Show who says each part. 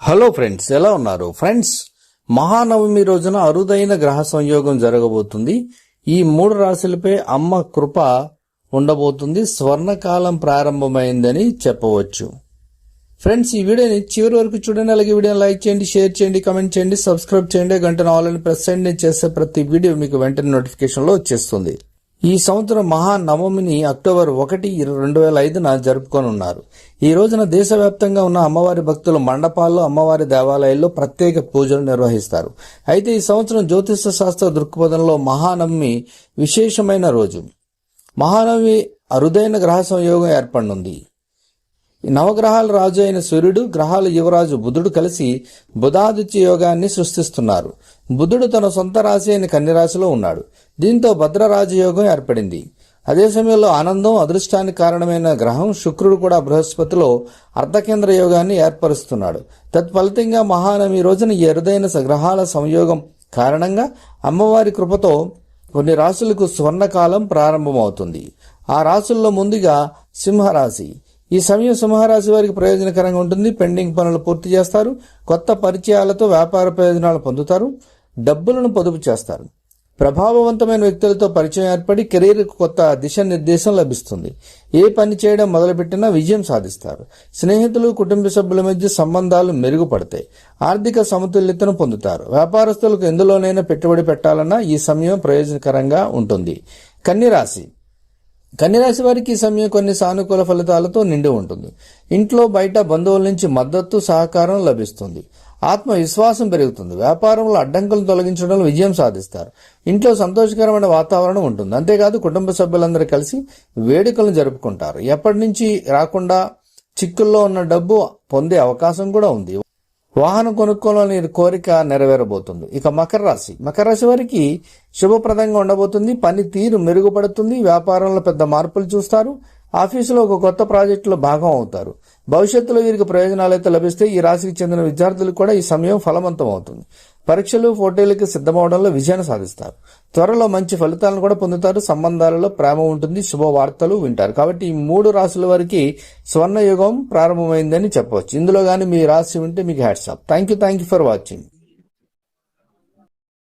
Speaker 1: Hello friends ఎలా ఉన్నారు? Friends Mahanavami రోజున అరుదైన గ్రహ సంయోగం జరగబోతుంది. ఈ మూడు రాశులపై అమ్మ కృప ఉండబోతుంది. స్వర్ణకాలం ప్రారంభమైందని చెప్పవచ్చు. ఫ్రెండ్స్ ఈ వీడియోని చివరి వరకు చూడండి అలాగే వీడియోని లైక్ చేయండి షేర్ చేయండి కమెంట్ చేయండి సబ్స్క్రైబ్ చేయండి గంట ఆన్లైన్ ప్రెస్ చేయండి నేను చేసే ప్రతి వీడియో మీకు వెంటనే నోటిఫికేషన్లో వచ్చేస్తుంది. ఈ సంవత్సరం మహానవమిని అక్టోబర్ ఒకటి రెండు వేల ఐదున జరుపుకోనున్నారు. ఈ రోజున దేశవ్యాప్తంగా ఉన్న అమ్మవారి భక్తులు మండపాల్లో అమ్మవారి దేవాలయాల్లో ప్రత్యేక పూజలు నిర్వహిస్తారు. అయితే ఈ సంవత్సరం జ్యోతిష శాస్త్ర దృక్పథంలో మహానవమి విశేషమైన రోజు. మహానవమి అరుదైన గ్రహ సంయోగం ఏర్పడనుంది. నవగ్రహాల రాజు అయిన సూర్యుడు గ్రహాల యువరాజు బుధుడు కలిసి బుధాదిత్య యోగాన్ని సృష్టిస్తున్నారు. బుధుడు తన సొంత రాశి అయిన కన్యరాశిలో ఉన్నాడు. దీంతో భద్రరాజ యోగం ఏర్పడింది. అదే సమయంలో ఆనందం అదృష్టానికి కారణమైన గ్రహం శుక్రుడు కూడా బృహస్పతిలో అర్ధకేంద్ర యోగాన్ని ఏర్పరుస్తున్నాడు. తత్ఫలితంగా మహానవమి రోజున ఈ అరుదైన గ్రహాల సంయోగం కారణంగా అమ్మవారి కృపతో కొన్ని రాశులకు స్వర్ణకాలం ప్రారంభమవుతుంది. ఆ రాశుల్లో ముందుగా సింహరాశి ఈ సమయం సింహరాశి వారికి ప్రయోజనకరంగా ఉంటుంది. పెండింగ్ పనులు పూర్తి చేస్తారు. కొత్త పరిచయాలతో వ్యాపార ప్రయోజనాలు పొందుతారు. డబ్బులను పొదుపు చేస్తారు. ప్రభావవంతమైన వ్యక్తులతో పరిచయం ఏర్పడి కెరీర్కు కొత్త దిశానిర్దేశం లభిస్తుంది. ఏ పని చేయడం మొదలుపెట్టినా విజయం సాధిస్తారు. స్నేహితులు కుటుంబ సభ్యుల మధ్య సంబంధాలు మెరుగుపడతాయి. ఆర్థిక సమతుల్యతను పొందుతారు. వ్యాపారస్తులకు ఎందులోనైనా పెట్టుబడి పెట్టాలన్నా ఈ సమయం ప్రయోజనకరంగా ఉంటుంది. కన్యరాశి. కన్యరాశి వారికి ఈ సమయం కొన్ని సానుకూల ఫలితాలతో నిండి ఉంటుంది. ఇంట్లో బయట బంధువుల నుంచి మద్దతు సహకారం లభిస్తుంది. ఆత్మవిశ్వాసం పెరుగుతుంది. వ్యాపారంలో అడ్డంకులు తొలగించడంలో విజయం సాధిస్తారు. ఇంట్లో సంతోషకరమైన వాతావరణం ఉంటుంది. అంతేకాదు కుటుంబ సభ్యులందరూ కలిసి వేడుకలను జరుపుకుంటారు. ఎప్పటి నుంచి రాకుండా చిక్కుల్లో ఉన్న డబ్బు పొందే అవకాశం కూడా ఉంది. వాహనం కొనుక్కోవాలని కోరిక నెరవేరబోతుంది. ఇక మకర రాశి. మకర రాశి వారికి శుభప్రదంగా ఉండబోతుంది. పని తీరు మెరుగుపడుతుంది. వ్యాపారంలో పెద్ద మార్పులు చూస్తారు. ఆఫీసులో ఒక కొత్త ప్రాజెక్టులో భాగం అవుతారు. భవిష్యత్తులో వీరికి ప్రయోజనాలు అయితే లభిస్తే ఈ రాశికి చెందిన విద్యార్థులకు కూడా ఈ సమయం ఫలవంతం అవుతుంది. పరీక్షలు పోటీలకు సిద్ధమవడంలో విజయాన్ని సాధిస్తారు. త్వరలో మంచి ఫలితాలను కూడా పొందుతారు. సంబంధాలలో ప్రేమ ఉంటుంది. శుభవార్తలు వింటారు. కాబట్టి ఈ మూడు రాశుల వారికి స్వర్ణయుగం ప్రారంభమైందని చెప్పవచ్చు. ఇందులో గానీ మీ రాశి ఉంటే మీకు WhatsApp thank you thank you for watching